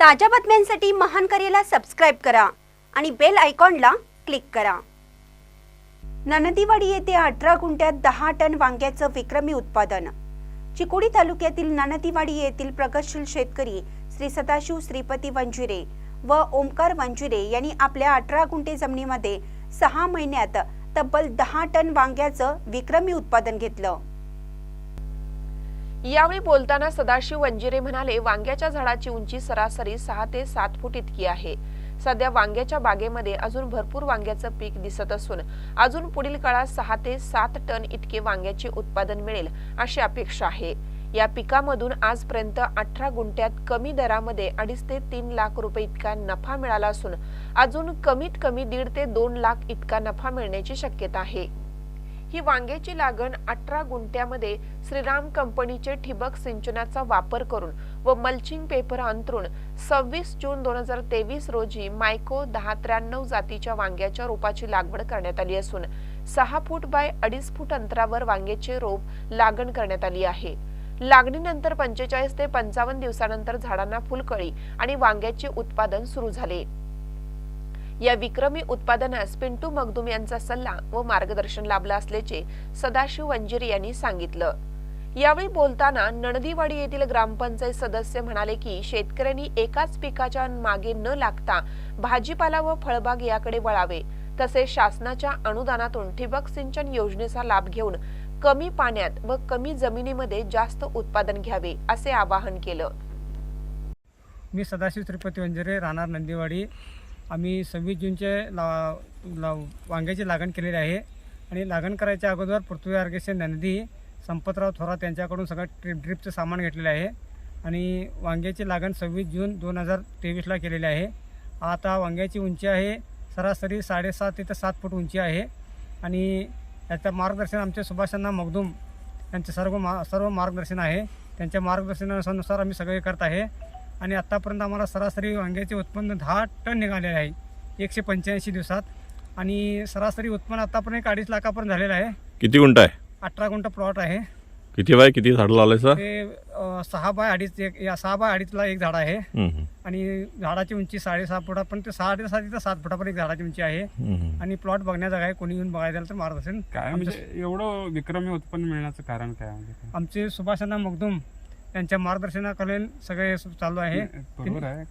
ताज्या बातम्यांसाठी महान करेला सबस्क्राईब करा आणि बेल आयकॉनला क्लिक करा. ननदीवाडी येथे अठरा गुंठ्यात दहा टन वांग्याचं विक्रमी उत्पादन. चिकोडी तालुक्यातील ननदीवाडी येथील प्रगतशील शेतकरी श्री सदाशिव श्रीपती वंजुरे व ओमकार वंजुरे यांनी आपल्या अठरा गुंठे जमिनीमध्ये सहा महिन्यात तब्बल दहा टन वांग्याचं विक्रमी उत्पादन घेतलं. यावेळी बोलताना सदाशिव वंजिरे म्हणाले वांग्याच्या झाडाची उंची सरासरी सहा ते सात फूट इतकी आहे. सध्या वांग्याच्या बागेमध्ये अजून भरपूर वांग्याचं पीक दिसत असून अजून पुढील काळात सहा ते सात टन इतके वांग्याचे उत्पादन मिळेल अशी अपेक्षा आहे. या पिकामधून आजपर्यंत अठरा गुंठ्यात कमी दरामध्ये अडीच ते तीन लाख रुपये इतका नफा मिळाला असून अजून कमीत कमी दीड ते दोन लाख इतका नफा मिळण्याची शक्यता आहे. ही वांग्याची लागण अठरा गुंठ्यामध्ये श्रीराम कंपनीचे ठिबक सिंचनाचा वापर करून व मल्चिंग पेपर अंतरून सव्वीस जून दोन हजार तेवीस रोजी मायको दहा त्र्याण्णव जातीच्या वांग्याच्या रोपाची लागवड करण्यात आली असून सहा फूट बाय अडीच फूट अंतरावर वांग्याचे रोप लागण करण्यात आली आहे. लागणीनंतर पंचेचाळीस ते पंचावन्न दिवसानंतर झाडांना फुलकळी आणि वांग्याचे उत्पादन सुरू झाले. या विक्रमी उत्पादनास पिंटू मगदुम यांचा सल्ला व मार्गदर्शन लाभलं असल्याचे सदाशिव वंजिरी यांनी सांगितलं. यावेळी बोलताना नणदीवाडी येथील ग्रामपंचायत सदस्य म्हणाले की शेतकऱ्यांनी एकाच पिकाच्या मागे न लागता भाजीपाला व फळबाग याकडे वळावे. तसेच शासनाच्या अनुदानातून ठिबक सिंचन योजनेचा लाभ घेऊन कमी पाण्यात व कमी जमिनीमध्ये जास्त उत्पादन घ्यावे असे आवाहन केलं. मी सदाशिव त्रिपती वंजरे राहणार नंदीवाडी. आम्ही सव्वीस जूनचे ला ला वांग्याची लागण केलेली आहे. आणि लागण करायच्या अगोदर पृथ्वी आर्गेचे नंदी संपतराव थोरात यांच्याकडून सगळं ट्रिप ड्रिपचं सामान घेतलेलं आहे. आणि वांग्याची लागण सव्वीस जून दोन हजार तेवीसला केलेली आहे. आता वांग्याची उंची आहे सरासरी साडेसात ते सात फूट उंची आहे. आणि याचं मार्गदर्शन आमचे सुभाषांना मगदूम यांचे सर्व मा सर्व मार्गदर्शन आहे. त्यांच्या मार्गदर्शनानुसार आम्ही सगळे करत आहे. आणि आत्तापर्यंत आम्हाला सरासरी वांग्याचे उत्पन्न दहा टन निघालेले आहे. एकशे पंच्याऐंशी दिवसात. आणि सरासरी उत्पन्न आत्तापर्यंत एक अडीच लाखापर्यंत झालेलं आहे. किती गुंठ आहे? अठरा गुंठ प्लॉट आहे. किती बाय किती झाडं लावलंय सर? ते अं, सहा बाय अडीच एक या सहा बाय अडीचला एक झाड आहे. हम्म, आणि झाडाची उंची साडेसहा फुटापर्यंत ते साडेसहा ते सात फुटापर्यंत एक झाडाची उंची आहे. हम्म. आणि प्लॉट बघण्याचा आहे. कोणी येऊन बघायला झालं तर मार्गदर्शन काय म्हणजे एवढं विक्रमी उत्पन्न मिळण्याचं कारण काय म्हणजे काय? आमचे सुभाषांना मगदूम त्यांच्या मार्गदर्शनाखाली सगळे चालू आहे. बरोबर आहे.